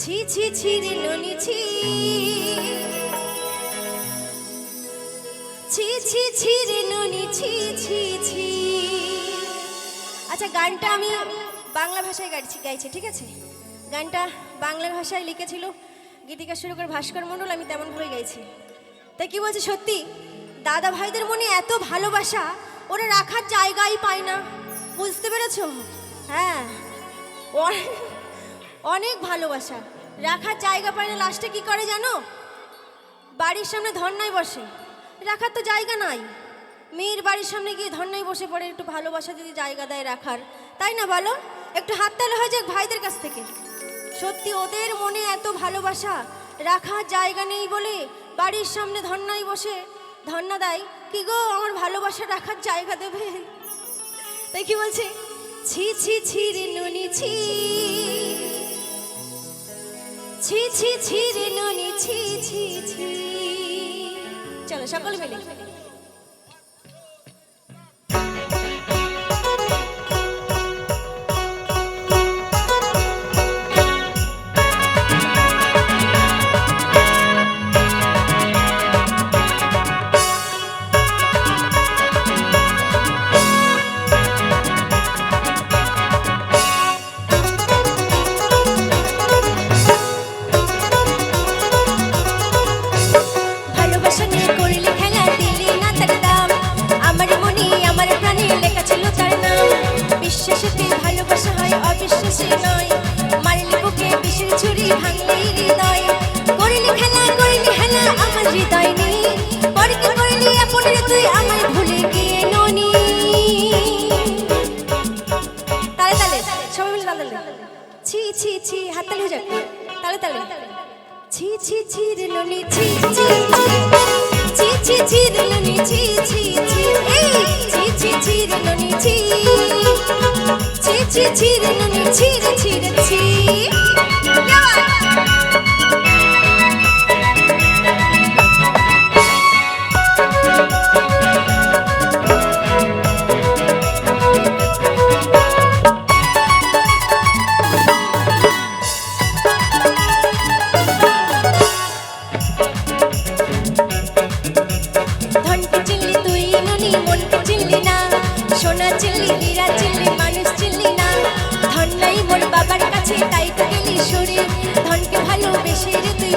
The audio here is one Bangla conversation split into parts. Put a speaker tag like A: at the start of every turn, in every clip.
A: ছি ছি ছি রে ননি ছি। ছি ছি ছি রে ননি ছি ছি ছি। আচ্ছা গানটা আমি বাংলা ভাষায় গাইছি গাইছি, ঠিক আছে? গানটা বাংলা ভাষায় লিখেছিল গীতিকা শুরু করে ভাস্কর মণ্ডল, আমি তেমন ভাবে গাইছি। তাই কি বলছে, সত্যি? দাদা ভাইদের মনে এত ভালোবাসা, ওরা রাখার জায়গাই পায় না। বুঝতে পেরেছ? হ্যাঁ। অনেক ভালোবাসা। রাখার জায়গা পায় না লাস্টে কি করে জানো? বাড়ির সামনে ধর্নায় বসে। রাখার তো জায়গা নাই। মেয়ের বাড়ির সামনে গিয়ে ধর্নায় বসে পড়ে একটু ভালোবাসা যদি জায়গা দেয় রাখার। তাই না বলো? একটু হাত তালে হয়ে যাক ভাইদের কাছ থেকে। সত্যি ওদের মনে এত ভালোবাসা? রাখার জায়গা নেই বলে বাড়ির সামনে ধর্নায় বসে ধর্না দেয়? কি গো, আমার ভালোবাসা রাখার জায়গা দেবে? তাই কি বলছে, ছি ছি ছি রে নুনি, ছি। ছি ছি ছি রে ননি ছি ছি ছি। চলো সকলে মিলে। হৃদয় করলি খেলা করলি খেলা আমার হৃদয় নেই পরকে করলি আপন তুই আমার ভুলে গিয়ে ননি তালে তালে সবাই মিলে তালে ছি ছি ছি হাত হয়ে যাক তালে তালে ছি ছি ছি রে ননি ছি ছি ছি ছি ছি রে ননি ছি ছি ছি এই ছি ছি ছি রে ননি ছি ছি ছি রে ননি ছি রে ছি রে ছি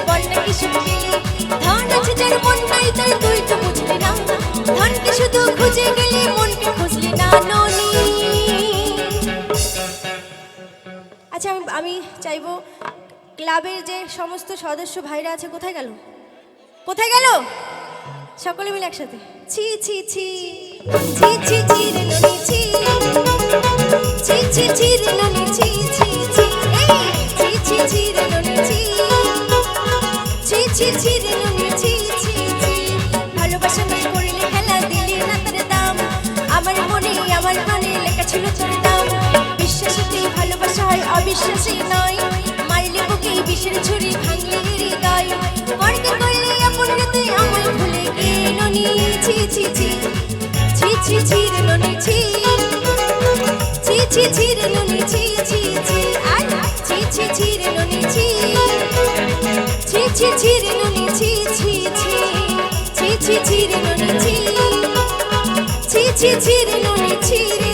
A: বল না কি সুখ পেলি আছে যার মন নাই তাই তুই তো বুঝলি না ধনকে শুধু খুঁজে গেলি মনকে খুঁজলি না ননি আচ্ছা আমি আমি চাইব ক্লাবের যে সমস্ত সদস্য ভাইরা আছে, কোথায় গেল? কোথায় গেল? সকলে মিলে একসাথে। ছি ছি ছি। ছি ছি ছি রে ননি, ছি। ছি ছি ছি রে ননি, ছি ছি ছি। এই, ছি ছি ছি রে ছি ছি ছি রে ননি ছি ছি ছি ভালোবাসা নিয়ে করলে খেলা দিলি না তার দাম আমার মনে লেখা ছিল তোর নাম বিশ্বাসেতেই হয় অবিশ্বাসী নয় মারলে বুকে বিষের ছুরি ভাঙলে হৃদয় পরকে করলে আপন রে তুই আমার ভুলে গিয়ে ননি ছি ছি ছি ছি ছি ছি রে ননি ছি ছি ছি ছি রে ননি ছি ছি ছি আই ছি ছি ছি রে ননি ছি ছি ছি ছি রে ননি, ছি ছি ছি। ছি ছি ছি রে ননি, ছি। ছি ছি ছি রে ননি